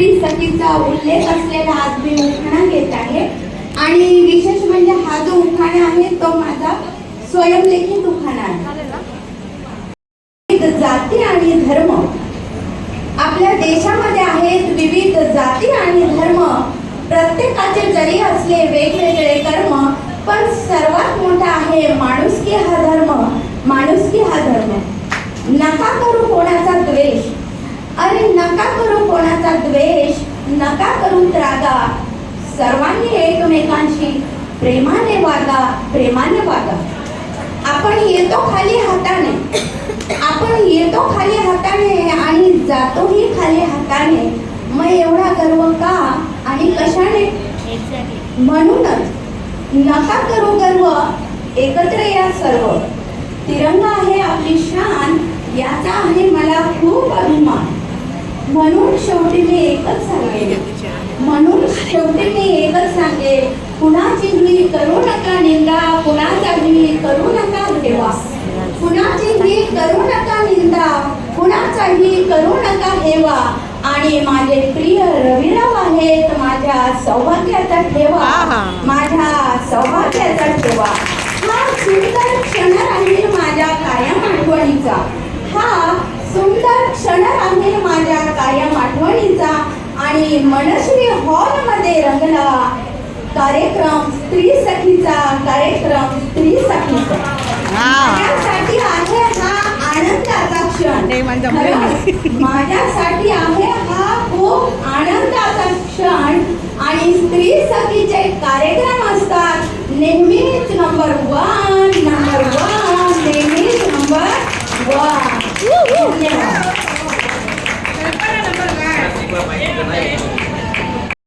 स्त्री सखीचा उल्लेख असलेला आज मी उखाणा घेत आहे. आणि विशेष म्हणजे हा जो उखाणा आहे तो माझा स्वयंलेखित उखाणा आहे. जाती आणि धर्म. आपल्या देशामध्ये आहेत विविध जाती आणि धर्म. प्रत्येकाचे जरी असले वेगवेगळे कर्म पण सर्वात मोठा आहे माणुसकी हा धर्म. माणुसकी हा धर्म. नका करू कोणाचा द्वेष. अरे नका करू कोणाचा द्वेष नका करू त्रागा सर्वांनी एकमेकांशी प्रेमाने वागा प्रेमाने वागा. आपण येतो खाली हाताने. आपण येतो खाली हाताने आणि जातोही खाली हाताने. मग एवढा गर्व का आणि कशाने? म्हणूनच नका करू गर्व एकत्र या सर्व. तिरंगा आहे आपली शान याचा आहे मला खूप अभिमान. म्हणून शेवटी मी एकच सांगेन. सांगे कुणाचीही करू नका निंदा कुणाचाही करू नका ठेवा कुणाचीही करू नका निंदा कुणाचाही करू नका हेवा आणि माझे प्रिय रविराव आहेत माझ्या सौभाग्याचा ठेवा. माझ्या सौभाग्याचा ठेवा. हा सुंदर क्षण राहील माझ्या कायम आठवणीचा. हा सुंदर क्षण राहील माझ्या कायम आठवणीचा. आणि मनश्री हॉलमध्ये रंगला कार्यक्रम स्त्री सखीचा कार्यक्रम स्त्री सखीचा माझ्यासाठी आहे हा आनंदाचा क्षण. माझ्यासाठी आहे हा खूप आनंदाचा क्षण. आणि स्त्री सखीचे कार्यक्रम असतात. नेहमीच नंबर वन नंबर वन